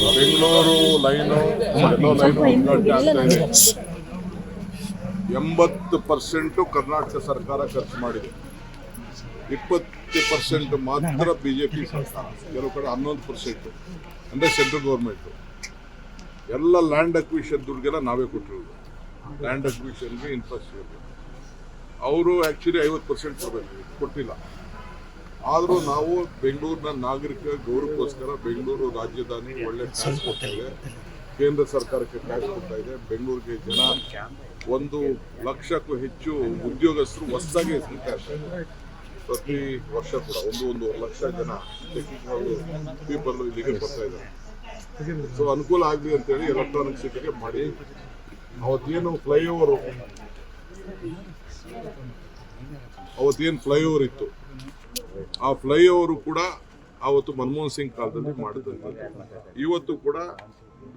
Bengaluru line ಎಲ್ಲೋ line ಎಂಬತ್ತು percent Karnataka ಸರ್ಕಾರ ಖರ್ಚು ಮಾಡಿದೆ. ಇಪ್ಪತ್ತು ಪರ್ಸೆಂಟ್ ಮಾತ್ರ ಬಿ ಜೆ ಪಿ ಸರ್ಕಾರ ಕೆಲವು ಕಡೆ ಹನ್ನೊಂದು ಪರ್ಸೆಂಟು ಅಂದರೆ ಸೆಂಟ್ರಲ್ ಗೌರ್ಮೆಂಟು ಎಲ್ಲ ಲ್ಯಾಂಡ್ ಅಕ್ವಿಷನ್ ದುಡ್ಗೆಲ್ಲ ನಾವೇ ಕೊಟ್ಟಿರೋದು. ಲ್ಯಾಂಡ್ ಅಕ್ವಿಷನ್ಗೆ ಇನ್ಫ್ರಾಸ್ಟ್ರಕ್ಚರ್ಗೆ ಅವರು ಆ್ಯಕ್ಚುಲಿ ಐವತ್ತು ಪರ್ಸೆಂಟ್ ಕೊಡಬೇಕು ಕೊಟ್ಟಿಲ್ಲ. ಆದರೂ ನಾವು ಬೆಂಗಳೂರಿನ ನಾಗರಿಕ ಗೌರವಕ್ಕೋಸ್ಕರ ಬೆಂಗಳೂರು ರಾಜಧಾನಿ ಒಳ್ಳೆ ಟ್ಯಾಕ್ಸ್ ಕೊಡ್ತಾ ಇದೆ. ಕೇಂದ್ರ ಸರ್ಕಾರಕ್ಕೆ ಟ್ಯಾಕ್ಸ್ ಕೊಡ್ತಾ ಇದೆ. ಬೆಂಗಳೂರಿಗೆ ಜನ ಒಂದು ಲಕ್ಷಕ್ಕೂ ಹೆಚ್ಚು ಉದ್ಯೋಗಸ್ಥರು ಹೊಸದಾಗಿ ಸಿಗ್ತಾ ಇದ್ದಾರೆ. ಪ್ರತಿ ವರ್ಷ ಕೂಡ ಒಂದು ಒಂದೂವರೆ ಲಕ್ಷ ಜನ ಪೀಪಲ್ ಇಲ್ಲಿಗೆ ಬರ್ತಾ ಇದ್ದಾರೆ. ಸೊ ಅನುಕೂಲ ಆಗಲಿ ಅಂತೇಳಿ ಎಲೆಕ್ಟ್ರಾನಿಕ್ ಸಿಟಿಗೆ ಮಾಡಿ. ಅವತ್ತೇನು ಫ್ಲೈಓವರು ಅವತ್ತೇನು ಫ್ಲೈಓವರ್ ಇತ್ತು. ಆ ಫ್ಲೈಓವರು ಕೂಡ ಆವತ್ತು ಮನಮೋಹನ್ ಸಿಂಗ್ ಕಾಲದಲ್ಲಿ ಮಾಡಿದಂಥದ್ದು. ಇವತ್ತು ಕೂಡ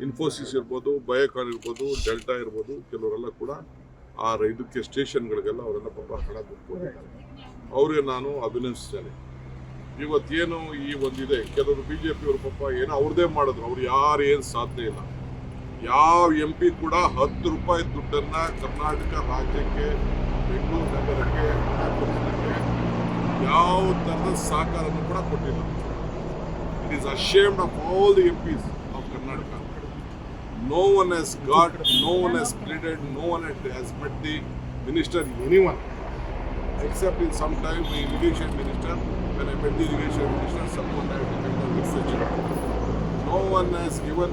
ಇನ್ಫೋಸಿಸ್ ಇರ್ಬೋದು, ಬಯೋಕಾನ್ ಇರ್ಬೋದು, ಡೆಲ್ಟಾ ಇರ್ಬೋದು, ಕೆಲವರೆಲ್ಲ ಕೂಡ ಆ ಇದಕ್ಕೆ ಸ್ಟೇಷನ್ಗಳಿಗೆಲ್ಲ ಅವರೆಲ್ಲ ಪಾಪ ಹಣ ಕೊಟ್ಟಿದ್ದಾರೆ ಅವ್ರಿಗೆ ನಾನು ಅಭಿನಂದಿಸ್ತೇನೆ. ಇವತ್ತೇನು ಈ ಒಂದಿದೆ, ಕೆಲವರು ಬಿ ಜೆ ಪಿಯವರು ಪಾಪ ಏನೋ ಅವ್ರದ್ದೇ ಮಾಡಿದ್ರು, ಅವ್ರು ಯಾರು ಏನು ಸಾಧ್ಯ ಇಲ್ಲ. ಯಾವ ಎಂ ಪಿ ಕೂಡ ಹತ್ತು ರೂಪಾಯಿ ದುಡ್ಡನ್ನು ಕರ್ನಾಟಕ ರಾಜ್ಯಕ್ಕೆ, ಬೆಂಗಳೂರು ನಗರಕ್ಕೆ ಯಾವ ಥರದ ಸಹಕಾರನೂ ಕೂಡ ಕೊಟ್ಟಿಲ್ಲ it is ashamed of all the M Ps of Karnataka no one has got no one has pleaded no one has met the minister any one except in some time the irrigation minister, when I met the irrigation minister, someone had to make a research. No one has given,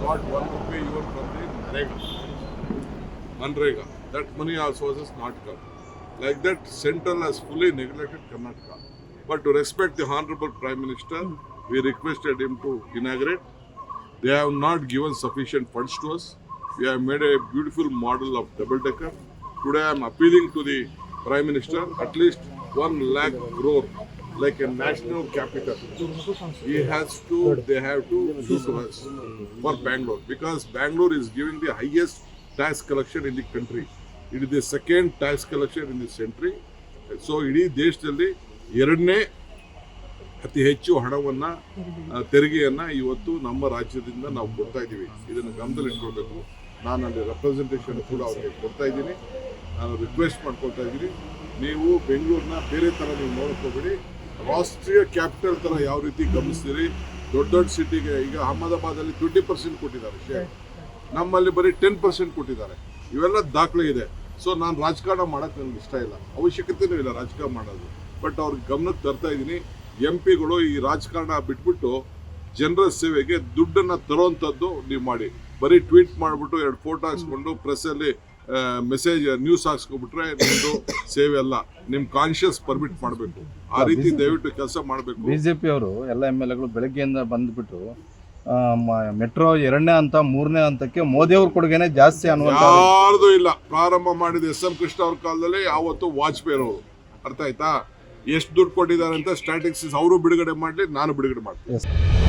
got one rupee even from the Manrega. Manrega. That money also has not come. Like that, Central has fully neglected Karnataka. But to respect the Honorable Prime Minister, we requested him to inaugurate. They have not given sufficient funds to us. We have made a beautiful model of double decker. Today I am appealing to the Prime Minister at least one lakh crore like a national capital. He has to, they have to to us for Bangalore because Bangalore is giving the highest tax collection in the country. It is the second tax collection in this country so ಇಡೀ ದೇಶದಲ್ಲಿ ಎರಡನೇ ಅತಿ ಹೆಚ್ಚು ಹಣವನ್ನ ತೆರಿಗೆಯನ್ನು ತೆರಿಗೆಯನ್ನ ಇವತ್ತು ನಮ್ಮ ರಾಜ್ಯದಿಂದ ನಾವು ಕೊಡ್ತಾ ಇದ್ದೀವಿ. ಇದನ್ನು ಗಮನದಲ್ಲಿ ಇಟ್ಕೊಳ್ಬೇಕು. ನಾನು ಅಲ್ಲಿ ರೆಪ್ರೆಸೆಂಟೇಷನ್ ಕೂಡ ಅವ್ರಿಗೆ ಕೊಡ್ತಾ ಇದ್ದೀನಿ. ನಾನು ರಿಕ್ವೆಸ್ಟ್ ಮಾಡ್ಕೊಳ್ತಾ ಇದ್ದೀನಿ. ನೀವು ಬೆಂಗಳೂರನ್ನ ಬೇರೆ ಥರ ನೀವು ನೋಡ್ಕೋಬೇಡಿ ರಾಷ್ಟ್ರೀಯ ಕ್ಯಾಪಿಟಲ್ ಥರ ಯಾವ ರೀತಿ ಗಮನಿಸ್ತೀರಿ? ದೊಡ್ಡ ದೊಡ್ಡ ಸಿಟಿಗೆ ಈಗ ಅಹಮದಾಬಾದಲ್ಲಿ ಟ್ವೆಂಟಿ ಪರ್ಸೆಂಟ್ ಕೊಟ್ಟಿದ್ದಾರೆ ಶೇರ್ ನಮ್ಮಲ್ಲಿ ಬರೀ ಟೆನ್ ಪರ್ಸೆಂಟ್ ಕೊಟ್ಟಿದ್ದಾರೆ. ಇವೆಲ್ಲ ದಾಖಲೆ ಇದೆ. ಸೊ ನಾನು ರಾಜಕಾರಣ ಮಾಡೋಕ್ಕೆ ನನಗೆ ಇಷ್ಟ ಇಲ್ಲ. ಅವಶ್ಯಕತೆನೂ ಇಲ್ಲ ರಾಜಕಾರಣ ಮಾಡೋದು. ಬಟ್ ಅವ್ರ ಗಮನಕ್ಕೆ ತರ್ತಾ ಇದ್ದೀನಿ ಎಂ ಪಿಗಳು ಈ ರಾಜಕಾರಣ ಬಿಟ್ಬಿಟ್ಟು ಜನರ ಸೇವೆಗೆ ದುಡ್ಡನ್ನು ತರೋವಂಥದ್ದು ನೀವು ಮಾಡಿ. ಬರೀ ಟ್ವೀಟ್ ಮಾಡಿಬಿಟ್ಟು ಎರಡು ಫೋಟೋ ಹಾಕ್ಸ್ಕೊಂಡು ಪ್ರೆಸ್ಸಲ್ಲಿ ಮೆಸೇಜ್, ನ್ಯೂಸ್ ಹಾಕ್ಸ್ಕೊಬಿಟ್ರೆ ನಿಮ್ಮದು ಸೇವೆ ಅಲ್ಲ. ನಿಮ್ಮ ಕಾನ್ಷಿಯಸ್ ಪರ್ಮಿಟ್ ಮಾಡಬೇಕು. ಆ ರೀತಿ ದಯವಿಟ್ಟು ಕೆಲಸ ಮಾಡಬೇಕು. ಬಿಜೆಪಿ ಅವರು ಎಲ್ಲ ಎಂ ಎಲ್ ಎಗಳು ಬೆಳಗ್ಗೆಯಿಂದ ಬಂದ್ಬಿಟ್ಟು ಮೆಟ್ರೋ ಎರಡನೇ ಹಂತ ಮೂರನೇ ಹಂತಕ್ಕೆ ಮೋದಿಯವ್ರ ಕೊಡುಗೆನೆ ಜಾಸ್ತಿ ಯಾರ್ದು ಇಲ್ಲ. ಪ್ರಾರಂಭ ಮಾಡಿದ ಎಸ್ ಎಂ ಕೃಷ್ಣ ಅವ್ರ ಕಾಲದಲ್ಲಿ ಯಾವತ್ತು ವಾಜಪೇಯಿ ಅವರು ಅರ್ಥ ಆಯ್ತಾ? ಎಷ್ಟು ದುಡ್ಡು ಕೊಟ್ಟಿದ್ದಾರೆ ಅಂತ ಸ್ಟ್ಯಾಟಿಕ್ಸ್ ಅವರು ಬಿಡುಗಡೆ ಮಾಡಲಿ ನಾನು ಬಿಡುಗಡೆ ಮಾಡ್ತೀನಿ.